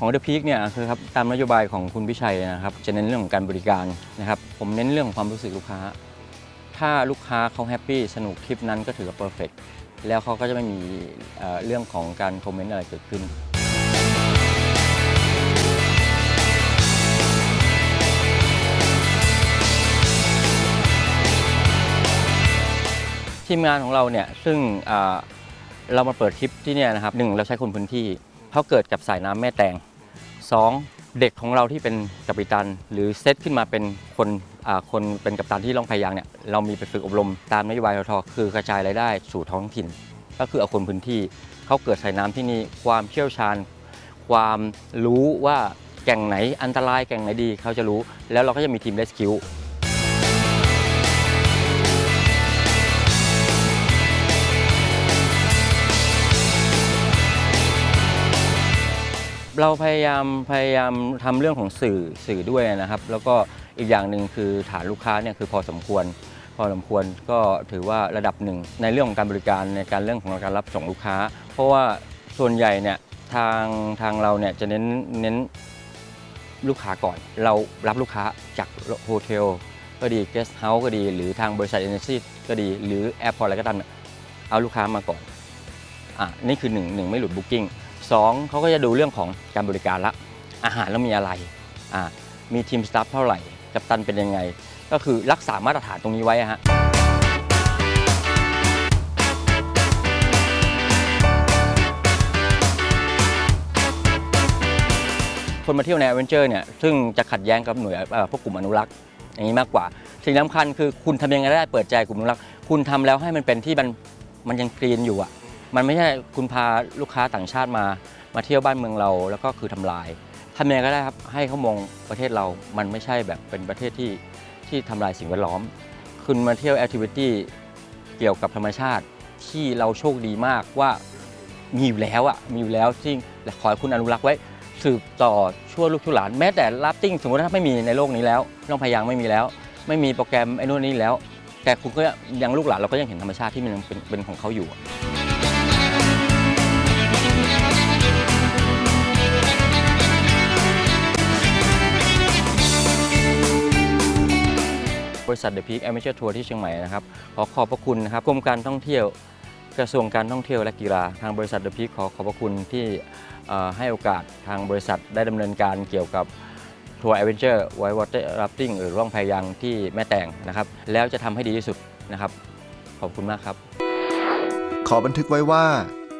ของ The Peak เนี่ยคือครับตามนโยบายของคุณพิชัยนะครับจะเน้นเรื่องของการบริการนะครับผมเน้นเรื่องของความรู้สึกลูกค้า ถ้าลูกค้าเขาแฮปปี้สนุกทริปนั้นก็ถือว่าเพอร์เฟกแล้วเขาก็จะไม่มีเรื่องของการคอมเมนต์อะไรเกิดขึ้นทีมงานของเราเนี่ยซึ่งเรามาเปิดทริปที่เนี่ยนะครับหนึ่งเราใช้คนพื้นที่ เขาเกิดกับสายน้ำแม่แตงสองเด็กของเราที่เป็นกัปตัน หรือเซตขึ้นมาเป็นคนคนเป็นกัปตันที่ล่องพายางเนี่ยเรามีไปฝึกอบรมตามนโยบายททคือกระจายรายได้สู่ท้องถิ่น ก็คือเอาคนพื้นที่เขาเกิดสายน้ำที่นี่ความเชี่ยวชาญ ความรู้ว่าแก่งไหนอันตรายแก่งไหนดีเขาจะรู้ แล้วเราก็จะมีทีม Rescue เราพยายามพยายามทำเรื่องของสื่อสื่อด้วยนะครับ แล้วก็อีกอย่างหนึ่งคือฐานลูกค้าเนี่ยคือพอสมควร พอสมควรก็ถือว่าระดับหนึ่งในเรื่องของการบริการในการเรื่องของการรับส่งลูกค้า เพราะว่าส่วนใหญ่เนี่ยทางทางเราเนี่ยจะเน้นเน้นลูกค้าก่อน เรารับลูกค้าจากโฮเทลก็ดีเกสต์เฮาส์ก็ดี หรือทางบริษัทเอเจนซี่ก็ดี หรือแอร์พอร์ตอะไรก็ตามเนี่ยเอาลูกค้ามาก่อน อะนี่คือหนึ่งไม่หลุดบุ๊กิ้งสองเขาก็จะดูเรื่องของการบริการละ อาหารแล้วมีอะไรอะมีทีมสตาฟเท่าไหร่ กัปตันเป็นยังไง ก็คือรักษามาตรฐานตรงนี้ไว้ฮะคนมาเที่ยวใน a อเวนเจอร์เนี่ยซึ่งจะขัดแย้งกับหน่วยพวกกลุ่มอนุรักษ์อย่างนี้มากกว่า สิ่งสำคัญคือคุณทำยังไงได้เปิดใจกลุ่มอนุรักษ์คุณทำแล้วให้มันเป็นที่มันมันยังกรีนอยู่อะ มันไม่ใช่คุณพาลูกค้าต่างชาติมา มาเที่ยวบ้านเมืองเราแล้วก็คือทำลายทำยังไงก็ได้ครับให้เขามองประเทศเรา มันไม่ใช่แบบเป็นประเทศที่ที่ทำลายสิ่งแวดล้อม คุณมาเที่ยวแอคทิวิตี้เกี่ยวกับธรรมชาติที่เราโชคดีมากว่ามีอยู่แล้วอะมีอยู่แล้วที่ขอให้คุณอนุรักษ์ไว้สืบต่อชั่วลูกชั่วหลาน แม้แต่ลัฟติ้งสมมติถ้าไม่มีในโลกนี้แล้วล่องพายางไม่มีแล้ว ไม่มีโปรแกรมไอ้นู่นนี่แล้ว แต่คุณก็ยังลูกหลานเราก็ยังเห็นธรรมชาติที่มันยังเป็นเป็นของเขาอยู่ บริษัทเดอะพีคแอมเมเจอร์ทัวร์ที่เชียงใหม่นะครับขอขอบพระคุณนะครับกรมการท่องเที่ยวกระทรวงการท่องเที่ยวและกีฬาทางบริษัทเดอะพีคขอขอบพระคุณที่ให้โอกาสทางบริษัทได้ดำเนินการเกี่ยวกับทัวร์แอดเวนเจอร์ไวท์วอเตอร์ราฟติ้งหรือร่องแพยางที่แม่แตงนะครับ แล้วจะทำให้ดีที่สุดนะครับ ขอบคุณมากครับ ขอบันทึกไว้ว่า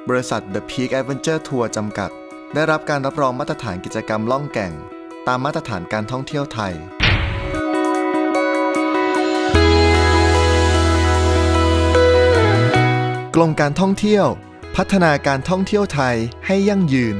บริษัท The Peak Adventure Tour จำกัด ได้รับการรับรองมาตรฐานกิจกรรมล่องแก่ง ตามมาตรฐานการท่องเที่ยวไทย กรมการท่องเที่ยว พัฒนาการท่องเที่ยวไทยให้ยั่งยืน